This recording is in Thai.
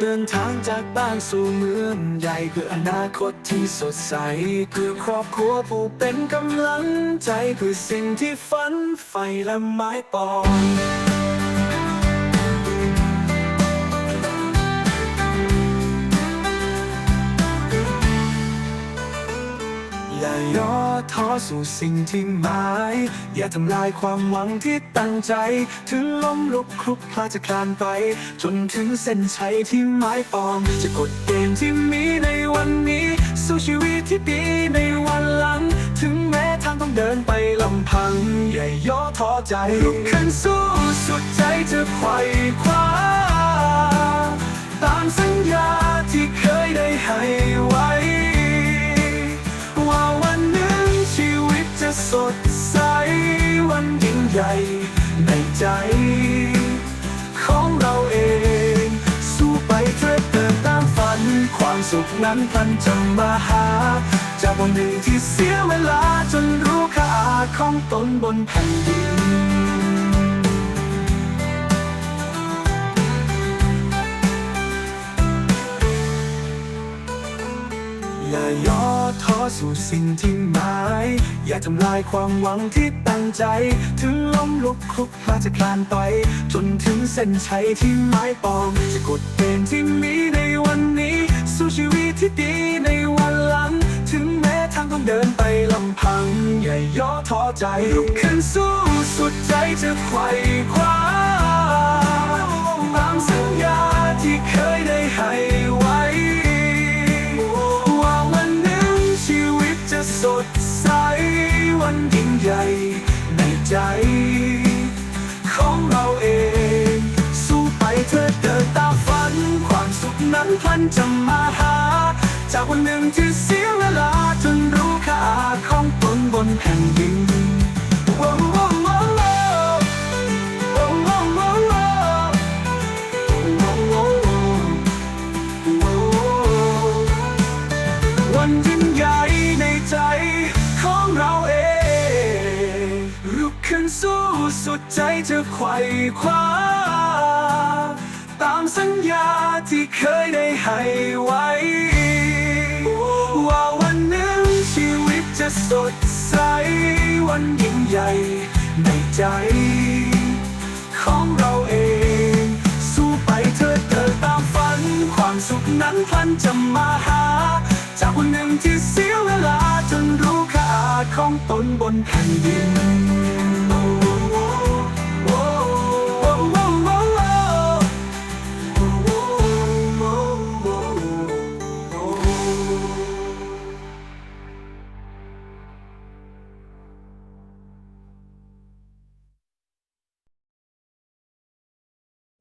เดินทางจากบ้านสู่เมืองใหญ่เพื่ออนาคตที่สดใส เพื่อครอบครัวผู้เป็นกำลังใจเพื่อสิ่งที่ฝันใฝ่และไม้ปอง อย่าย่อท้อสู่สิ่งที่หมาย อย่าทำลายความหวังที่ตั้งใจ ถึงล้มลุกคลุกคลาจะคลานไป จนถึงเส้นชัยที่หมายปอง จะกดเกมที่มีในวันนี้ สู้ชีวิตที่ดีในวันหลัง ถึงแม้ทางต้องเดินไปลำพัง อย่าย่อท้อใจลุกขึ้นสู้สุดใจจะไขว่คว้า ใจ ของเราเอง สู้ไปเทรดเติมตามฝัน ความสุขนั้นพันจะมาหา จากวันหนึ่งที่เสียเวลาจนรู้ค่าของตนบนแผ่นดิน สู่สิ่งที่หมาย อย่าทำลายความหวังที่ตั้งใจ ถึงล้มลุกคลุกคลานจะคลานไป จนถึงเส้นชัยที่หมายปอง จะกดเกณฑ์ที่มีในวันนี้ สู้ชีวิตที่ดีในวันหลัง ถึงแม้ทางต้องเดินไปลำพัง อย่าย่อท้อใจลุกขึ้นสู้สุดใจจะไขว่คว้า ดใสวันยิ่งใหญ่ในใจ ของเราเอง สู้ไปเธอเดินตามฝัน ความสุขนั้นพลันจะมาหา จากวันหนึ่งที่เสียเวลา ใจของเราเองลุกขึ้นสู้สุดใจจะไขว่คว้า ตามสัญญาที่เคยได้ให้ไว้ ว่าวันหนึ่งชีวิตจะสดใส วันยิ่งใหญ่ในใจ ของเราเอง สู้ไปเธอเดินตามฝัน ความสุขนั้นพลันจะมาหา จากวันหนึ่งที่เสียเวลา รู้ค่าของตนบนแผ่นดิน